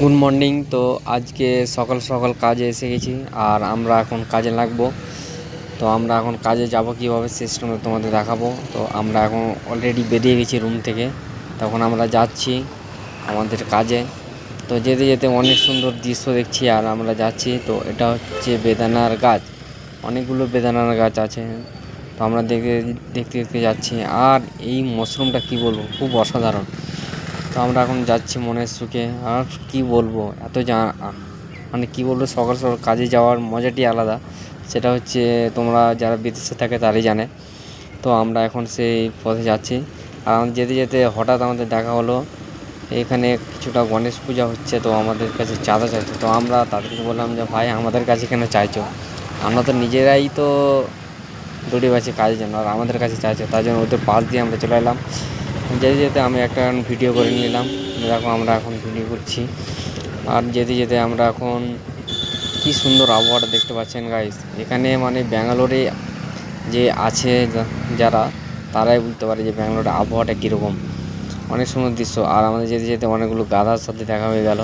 Good morning তো আজকে সকাল সকাল কাজে এসে গেছি, আর আমরা এখন কাজে লাগবো। তো আমরা এখন কাজে যাব কীভাবে সিস্টেমে তোমাদের দেখাবো। তো আমরা এখন অলরেডি বেরিয়ে গেছি রুম থেকে। তখন আমরা যাচ্ছি আমাদের কাজে। তো যেতে যেতে অনেক সুন্দর দৃশ্য দেখছি, আর আমরা যাচ্ছি। তো এটা হচ্ছে বেদানার গাছ। অনেকগুলো বেদানার গাছ আছে। তো আমরা দেখতে দেখতে দেখতে যাচ্ছি। আর এই মশরুমটা কী বলব? খুব অসাধারণ। তো আমরা এখন যাচ্ছি মনের সুখে। আর কি বলব? এত যা মানে কি বলব? সকাল সকাল কাজে যাওয়ার মজাটি আলাদা। সেটা হচ্ছে তোমরা যারা বিদেশে থাকে তারাই জানে। তো আমরা এখন সেই পথে যাচ্ছি। আর যেতে যেতে হঠাৎ আমাদের দেখা হলো, এখানে কিছুটা গণেশ পূজা হচ্ছে, তো আমাদের কাছে চাঁদা চাইছে। তো আমরা তাদেরকে বললাম যে, ভাই, আমাদের কাছে কেন চাইছো? আমরা তো নিজেরাই তো দড়ি বাছি কাজের জন্য, আর আমাদের কাছে চাইছো। তার জন্য ওদের পাশ দিয়ে আমরা চলে এলাম। যেতে যেতে আমি একটা ভিডিও করে নিলাম। দেখো আমরা এখন ভিডিও করছি। আর যেতে যেতে আমরা এখন কি সুন্দর আবহাওয়াটা দেখতে পাচ্ছেন গাইস এখানে মানে ব্যাঙ্গালোরে যে আছে যারা, তারাই বলতে পারে যে ব্যাঙ্গালোরে আবহাওয়াটা কীরকম। অনেক সুন্দর দৃশ্য। আর আমাদের যেতে যেতে অনেকগুলো গাধার সাথে দেখা হয়ে গেল।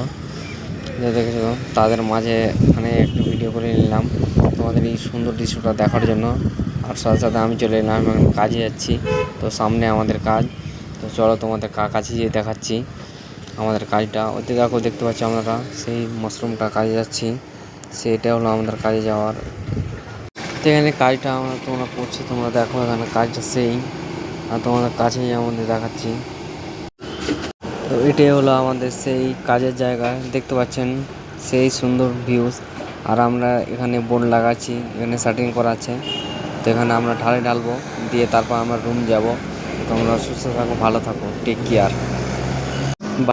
দেখেছ তাদের মাঝে মানে একটু ভিডিও করে নিলাম তোমাদের এই সুন্দর দৃশ্যটা দেখার জন্য। আর সাথে সাথে আমি চলে এলাম কাজে যাচ্ছি। তো সামনে আমাদের কাজ। তো চলো তোমাদের কাছে গিয়ে দেখাচ্ছি আমাদের কাজটা। ওতে দেখো, দেখতে পাচ্ছি আমরা সেই মাশরুমটা কাজে যাচ্ছি। সেইটা হলো আমাদের কাজে যাওয়ার। তো এখানে কাজটা আমরা তোমরা করছি, তোমরা দেখো এখানে কাজটা সেই। আর তোমাদের কাছেই আমাদের দেখাচ্ছি। তো এটাই হলো আমাদের সেই কাজের জায়গা। দেখতে পাচ্ছেন? সেই সুন্দর ভিউজ আর আমরা এখানে বোর্ড লাগাচ্ছি, এখানে সেটিং করা আছে। তো এখানে আমরা ঢালে ঢালবো, দিয়ে তারপর আমরা রুম যাব। তোমরা সুস্থ থাকো ভালো থাকো টেক কেয়ার